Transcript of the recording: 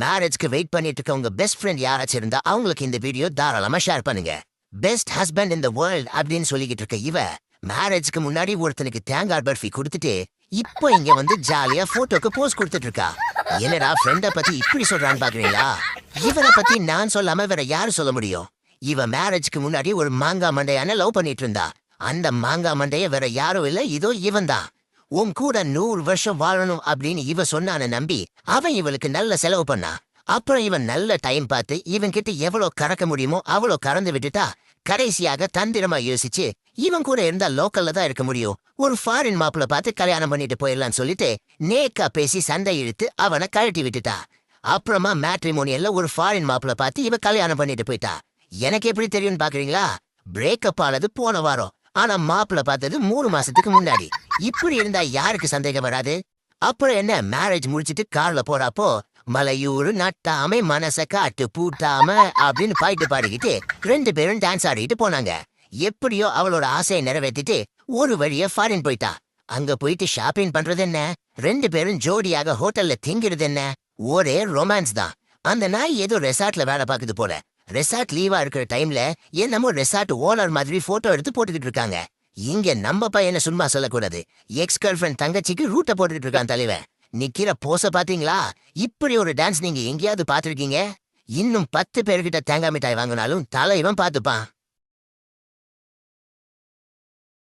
மேரேஜ்க்கு வெயிட் பண்ணிட்டு இருக்க உங்க பெஸ்ட் ஃப்ரெண்ட் யாராச்சும் இருந்தா அவங்களுக்கு இந்த வீடியோ தாராளமா ஷேர் பண்ணுங்க. Best husband in the world அப்படின்னு சொல்லிக்கிட்டு இருக்க இவ மேரேஜ்க்கு முன்னாடி ஒருத்தனுக்கு தேங்காய் பர்ஃபி கொடுத்துட்டு இப்போ இங்க வந்து ஜாலியா போட்டோக்கு போஸ் கொடுத்துட்டு இருக்கா என்னடா ஃப்ரெண்ட பத்தி இப்படி சொல்றான்னு பாக்குறீங்களா? இவரை பத்தி நான் சொல்லாம வேற யாரு சொல்ல முடியும்? இவ மேரேஜ்க்கு முன்னாடி ஒரு மாங்கா மண்டையான லவ் பண்ணிட்டு இருந்தா. அந்த மாங்கா மண்டைய வேற யாரும் இல்ல இதோ இவன் தான் உன் கூட நூறு வருஷம் வாழணும் அப்படின்னு இவ சொன்னான நம்பி அவன் இவளுக்கு நல்ல செலவு பண்ணா. அப்புறம் இவன் நல்ல டைம் பார்த்து இவன் கிட்ட எவ்வளோ கறக்க முடியுமோ அவ்வளோ கறந்து விட்டுட்டா கடைசியாக தந்திரமா யோசிச்சு இவன் கூட இருந்தா லோக்கல்ல தான் இருக்க முடியும். ஒரு ஃபாரின் மாப்பிள்ள பார்த்து கல்யாணம் பண்ணிட்டு போயிடலாம்னு சொல்லிட்டு நேக்கா பேசி சண்டை இழுத்து அவனை கழட்டி விட்டுட்டா. அப்புறமா மேட்ரிமோனியல்ல ஒரு ஃபாரின் மாப்பிள்ள பார்த்து இவ கல்யாணம் பண்ணிட்டு போயிட்டா. எனக்கு எப்படி தெரியும்னு பாக்குறீங்களா பிரேக்கப் ஆனது போன வாரம். ஆனா மாப்பிள பார்த்தது மூணு மாசத்துக்கு முன்னாடி. இப்படி இருந்தா யாருக்கு சந்தேகம் வராது? அப்புறம் என்ன? மேரேஜ் முடிச்சிட்டு கார்ல போறப்போ மலையூர் நட்டாமை மனச காட்டு பூட்டாம அப்படின்னு பாட்டு பாடிக்கிட்டு ரெண்டு பேரும் டான்ஸ் ஆடிக்கிட்டு போனாங்க. எப்படியோ அவளோட ஆசையை நிறைவேற்றிட்டு ஒரு வழியா ஃபாரின் போயிட்டா. அங்க போயிட்டு ஷாப்பிங் பண்றது என்ன? ரெண்டு பேரும் ஜோடியாக ஹோட்டல்ல திங்கிறது என்ன? ஒரே ரொமான்ஸ் தான். அந்த நாய் ஏதோ ரெசார்ட்ல வேலை பார்க்குது போல. ரெசார்ட் லீவா இருக்கிற டைம்ல என்னமோ ரெசார்ட் ஓனர் மாதிரி போட்டோ எடுத்து போட்டுக்கிட்டு இருக்காங்க. இங்க நம்ம பையனை சும்மா சொல்லக்கூடாது. எக்ஸ் கேர்ள் ஃபிரெண்ட் தங்கச்சிக்கு ரூட்டை போட்டுக்கிட்டு இருக்கான் தலைவன். நிக்கிற போச பாத்தீங்களா? இப்படி ஒரு டான்ஸ் நீங்க எங்கேயாவது பாத்திருக்கீங்க? இன்னும் பத்து பேர்கிட்ட தேங்காய் மிட்டாய் வாங்கினாலும் தலைவன் பாத்துப்பான்.